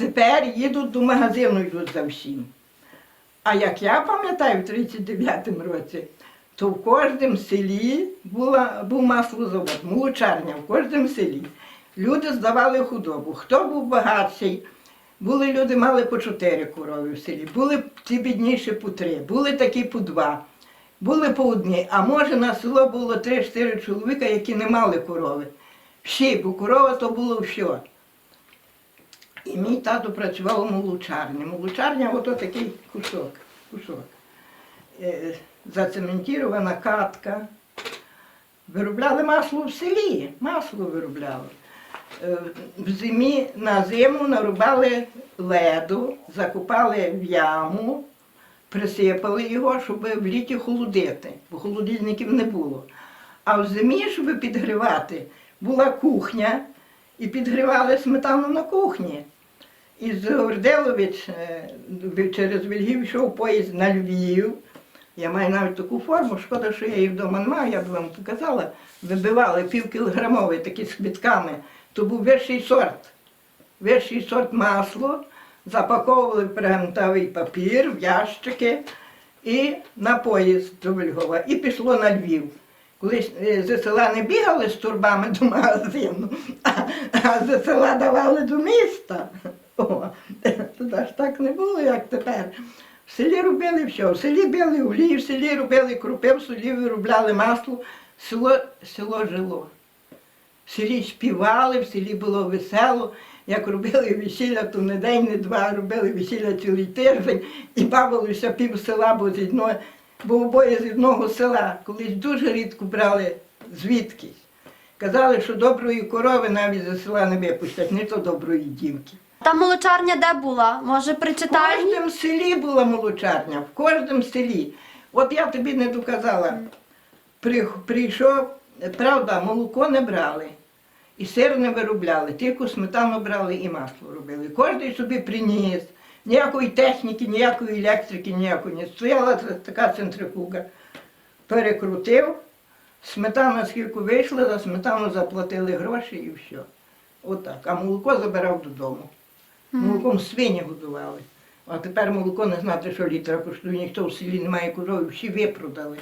Тепер їдуть до магазину, йдуть за всім. А як я пам'ятаю, в 39-му році, то в кожному селі була, був маслозавод, молочарня в кожному селі. Люди здавали худобу. Хто був багатший, були люди, мали по чотири корови в селі, були ті бідніші по три, були такі по два, були по одній. А може на село було три-чотири чоловіка, які не мали корови. Всі, бо корова то було все. І мій тато працював у молочарні. Молочарня ото такий кусок. кусок. Е, зацементірована катка. Виробляли масло в селі, масло виробляли. Е, В зимі на зиму нарубали леду, закопали в яму, присипали його, щоб в літі холодити, бо холодильників не було. А в зимі, щоб підгрівати, була кухня, і підгрівали сметану на кухні. Із Горделович е, через Вільгів йшов поїзд на Львів. Я маю навіть таку форму, шкода, що я її вдома не маю, я б вам показала. Вибивали півкілограмові такі з квітками. То був вищий сорт. Вищий сорт масло, запаковували в папір, в ящики і на поїзд до Львова. І пішло на Львів. Колись е, з села не бігали з турбами до магазину, а з села давали до міста. О, туди ж так не було, як тепер. В селі робили все. В селі били олій, в селі робили крупи, в селі виробляли масло. Село, село жило. В селі співали, в селі було весело. Як робили весілля, то не день, не два, робили весілля цілий тиждень і бавилися пів села, бо з одного, бо обоє з одного села. Колись дуже рідко брали звідкись. Казали, що доброї корови навіть за села не випустять, не то доброї дівки. Та молочарня де була? Може, В причитаєш? кожному селі була молочарня, в кожному селі. От я тобі не доказала. При- Прийшов, правда, молоко не брали, і сир не виробляли, тільки сметану брали і масло робили. Кожен собі приніс. Ніякої техніки, ніякої електрики, ніякої не стояла т- така центрифуга. Перекрутив, сметана скільки вийшла, за сметану заплатили гроші і все. Отак. А молоко забирав додому. Молоком свині годували. А тепер молоко не знати, що літра коштує, ніхто в селі не має корови, всі випродали.